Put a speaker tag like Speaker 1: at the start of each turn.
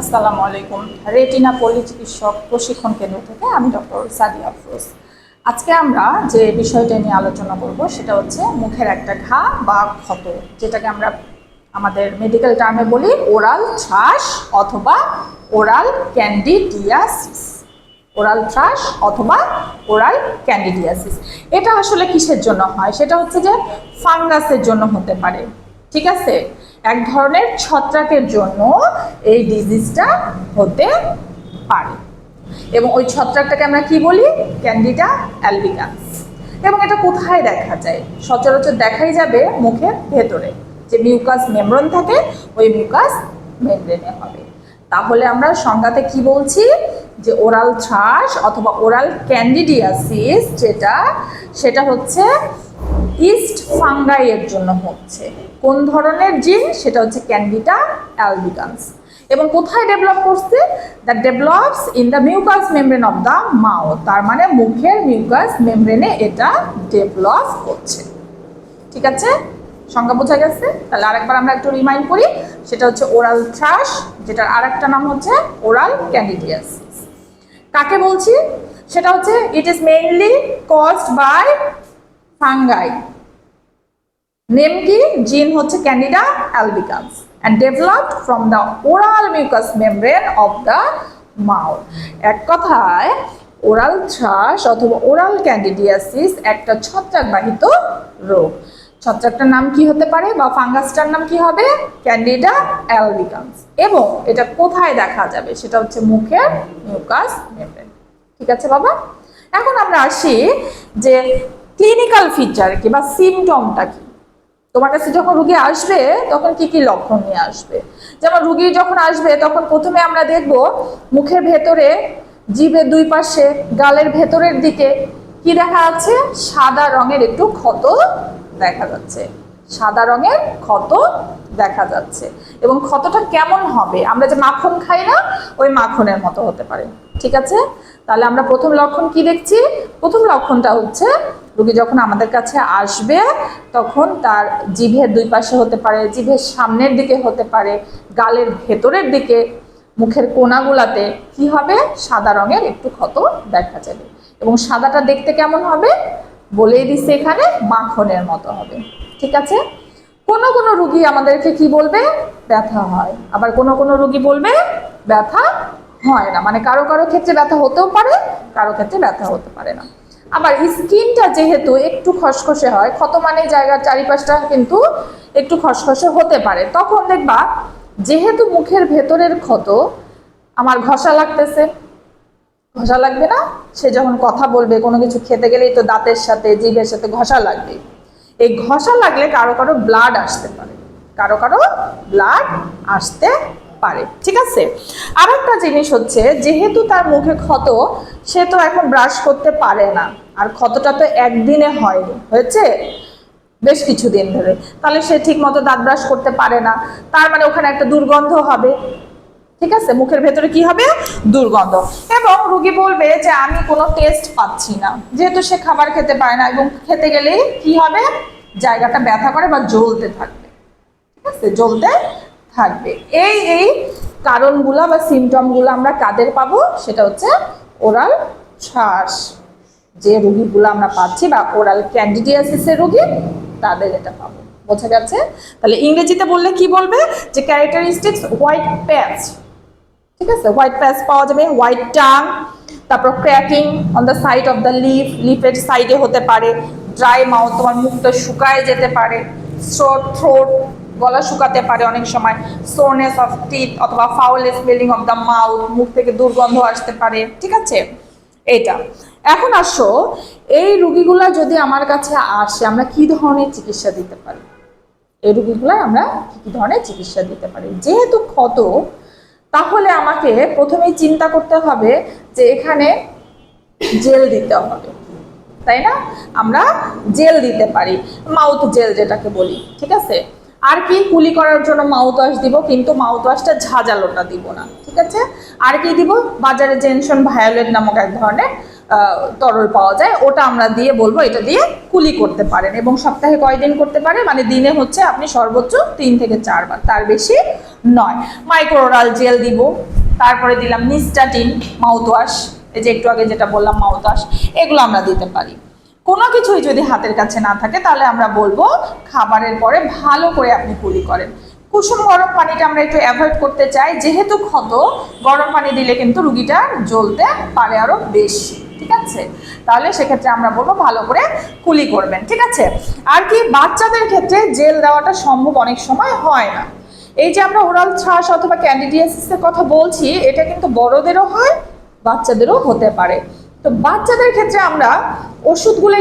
Speaker 1: আসসালামু আলাইকুম। রেটিনা পল্লী চিকিৎসক প্রশিক্ষণ কেন্দ্র থেকে আমি ডক্টর সাদিয়া আফরোজ। আজকে আমরা যে বিষয়টা নিয়ে আলোচনা করব সেটা হচ্ছে মুখের একটা ঘা বা ক্ষত, যেটাকে আমরা আমাদের মেডিকেল টার্মে বলি ওরাল থ্রাশ অথবা ওরাল ক্যান্ডিডিয়াসিস ওরাল থ্রাশ অথবা ওরাল ক্যান্ডিডিয়াসিস এটা আসলে কিসের জন্য হয়? সেটা হচ্ছে যে ফাঙ্গাসের জন্য হতে পারে। ঠিক আছে? এক ধরনের ছত্রাকের জন্য এই ডিজিজটা হতে পারে। এবং ওই ছত্রাকটাকে আমরা কি বলি? ক্যান্ডিডা অ্যালবিকান্স এবং এটা কোথায় দেখা যায়? সচরাচর দেখাই যাবে মুখের ভেতরে। যে মিউকাস মেমব্রেন থাকে, ওই মিউকাস মেমব্রেনে হবে। তাহলে আমরা সংজ্ঞাতে কি বলছি? যে ওরাল থ্রাশ অথবা ওরাল ক্যান্ডিডিয়াসিস যেটা, সেটা হচ্ছে ইস্ট ফাঙ্গাইয়ের জন্য হচ্ছে। কোন ধরনের জিন? সেটা হচ্ছে ক্যান্ডিটা অ্যালবিকান্স এবং কোথায় ডেভেলপ করছে? That develops in the mucous membrane of the mouth তার মানে মুখের মিউকাস মেমব্রেনে এটা ডেভেলপ করছে। ঠিক আছে? সংজ্ঞা বোঝা গেছে? তাহলে আরেকবার আমরা একটু রিমাইন্ড করি। সেটা হচ্ছে ওরাল থ্রাশ যেটার আরেকটা নাম হচ্ছে ওরাল ক্যান্ডিডিয়াস কাকে বলছি? সেটা হচ্ছে it is mainly caused by fungi. Name কি? জিন হচ্ছে Candida albicans. And developed from the oral mucous membrane of the mouth এক কথায় ওরাল থ্রাশ অথবা ওরাল ক্যান্ডিডিয়াসিস একটা ছত্রাকবাহিত রোগ। ছত্রাকটার নাম কি হতে পারে বা ফাঙ্গাসটার নাম কি হবে? ক্যান্ডিডা অ্যালবিকান্স এবং এটা কোথায় দেখা যাবে? সেটা হচ্ছে মুখের মিউকাস মেমব্রেন ঠিক আছে বাবা? এখন আমরা আসি যে ক্লিনিক্যাল ফিচার কি বা সিমটমটা কি? তোমার কাছে যখন রুগী আসবে, তখন কি কি লক্ষণ নিয়ে আসবে? যেমন রুগী যখন আসবে, তখন প্রথমে আমরা দেখব মুখের ভেতরে, জিভের দুই পাশে, গালের ভেতরের দিকে কি দেখা যাচ্ছে? সাদা রঙের একটু ক্ষত দেখা যাচ্ছে। সাদা রঙের ক্ষত দেখা যাচ্ছে। এবং ক্ষতটা কেমন হবে? আমরা যে মাখন খাই না, ওই মাখনের মতো হতে পারে। ঠিক আছে? তাহলে আমরা প্রথম লক্ষণ কি দেখছি? প্রথম লক্ষণটা হচ্ছে রুগী যখন আমাদের কাছে আসবে, তখন তার জিভের দুই পাশে হতে পারে, জিভের সামনের দিকে হতে পারে, গালের ভেতরের দিকে, মুখের কোনাগুলাতে কি হবে? সাদা রঙের একটু ক্ষত দেখা যাবে। এবং সাদাটা দেখতে কেমন হবে? বলেই দিচ্ছে এখানে, মাখনের মতো হবে। ঠিক আছে? কোনো কোনো রুগী আমাদেরকে কি বলবে? ব্যথা হয়। আবার কোনো কোনো রুগী বলবে, ব্যথা হয় না। মানে কারও কারও ক্ষেত্রে ব্যথা হতেও পারে, কারও ক্ষেত্রে ব্যথা হতে পারে না। আবার স্কিনটা যেহেতু একটু খসখসে হয় ক্ষত মানে জায়গার চারিপাশটা কিন্তু একটু খসখসে হতে পারে। তখন দেখবা যেহেতু মুখের ভেতরের ক্ষত, আমার ঘষা লাগতেছে। ঘষা লাগবে না? সে যখন কথা বলবে, কোনো কিছু খেতে গেলেই তো দাঁতের সাথে, জিভের সাথে ঘষা লাগবে। এই ঘষা লাগলে কারও কারও ব্লাড আসতে পারে। কারও কারও ব্লাড আসতে পারে, ঠিক আছে? আর একটা জিনিস হচ্ছে, যেহেতু তার মুখে ক্ষত, সে তো এখন ব্রাশ করতে পারে না। আর ক্ষতটা তো একদিনে হয়নি, হয়েছে? বেশ কিছুদিন ধরে। তাহলে সে ঠিক মতো দাঁত ব্রাশ করতে পারে না। তার মানে ওখানে একটা দুর্গন্ধ হবে। ঠিক আছে? মুখের ভেতরে কি হবে? দুর্গন্ধ। এবং রুগী বলবে যে, আমি কোনো টেস্ট পাচ্ছি না। যেহেতু সে খাবার খেতে পারে না, এবং খেতে গেলে কি হবে? জায়গাটা ব্যথা করে বা জ্বলতে থাকবে। ঠিক আছে? জ্বলতে থাকবে। এই এই কারণগুলো বা সিমটমগুলো আমরা কাদের পাবো? সেটা হচ্ছে ওরাল শ্বাস। যে রুগীগুলো আমরা পাচ্ছি বা ওরাল ক্যান্ডিডিয়াসিসের রুগী, তাদের এটা পাবো। বোঝা গেছে তাহলে ইংরেজিতে বললে কি বলবে? যে ক্যারেক্টারিস্টিক্স হোয়াইট প্যাচ ঠিক আছে? হোয়াইট প্যাচ পাওয়া যাবে। হোয়াইট টাং তারপর cracking on the side of the lip লিফের সাইডে হতে পারে। ড্রাই মাউথ তোমার মুখটা শুকায় যেতে পারে। শোর থ্রোট গলা শুকাতে পারে অনেক সময়। সোরনেস অফ টিথ অথবা foul smelling of the mouth মুখ থেকে দুর্গন্ধ আসতে পারে, ঠিক আছে? এইটা। এখন আসো, এই রুগীগুলা যদি আমার কাছে আসে, আমরা কি ধরনের চিকিৎসা দিতে পারি? এই রুগীগুলো আমরা কি ধরনের চিকিৎসা দিতে পারি? যেহেতু ক্ষত, তাহলে আমাকে প্রথমেই চিন্তা করতে হবে যে এখানে জেল দিতে হবে, তাই না? আমরা জেল দিতে পারি, মাউথ জেল যেটাকে বলি, ঠিক আছে? আর কি কুলি করার জন্য মাউথওয়াশ দিব, কিন্তু মাউথওয়াশটা ঝাঁঝালোটা দিব না, ঠিক আছে? আর কি দিব? বাজারে জেনশন ভায়োলেট নামক এক ধরনের তরল পাওয়া যায়, ওটা আমরা দিয়ে বলব, এটা দিয়ে কুলি করতে পারেন। এবং সপ্তাহে কয়দিন করতে পারে? মানে দিনে হচ্ছে আপনি সর্বোচ্চ তিন থেকে চারবার, তার বেশি নয়। মাইক্রোরাল জেল দিব, তারপরে দিলাম নিস্টাটিন মাউথওয়াশ, এই যে একটু আগে যেটা বললাম মাউথওয়াশ, এগুলো আমরা দিতে পারি। কোনো কিছুই যদি হাতের কাছে না থাকে, তাহলে আমরা বলব খাবারের পরে ভালো করে আপনি কুলি করেন। কুসুম গরম পানিটা আমরা একটু অ্যাভয়েড করতে চাই, যেহেতু ক্ষত, গরম পানি দিলে কিন্তু রুগীটা জ্বলতে পারে আরও বেশি, ঠিক আছে? তাহলে সেক্ষেত্রে আমরা বলব ভালো করে কুলি করবেন, ঠিক আছে? আর কি, বাচ্চাদের ক্ষেত্রে জেল দেওয়াটা সম্ভব অনেক সময় হয় না। এই যে আমরা ওরাল শ্বাস অথবা ক্যান্ডিডিয়াসিসের কথা বলছি, এটা কিন্তু বড়দেরও হয়, বাচ্চাদেরও হতে পারে। তো বাচ্চাদের ক্ষেত্রে আমরা ওষুধগুলো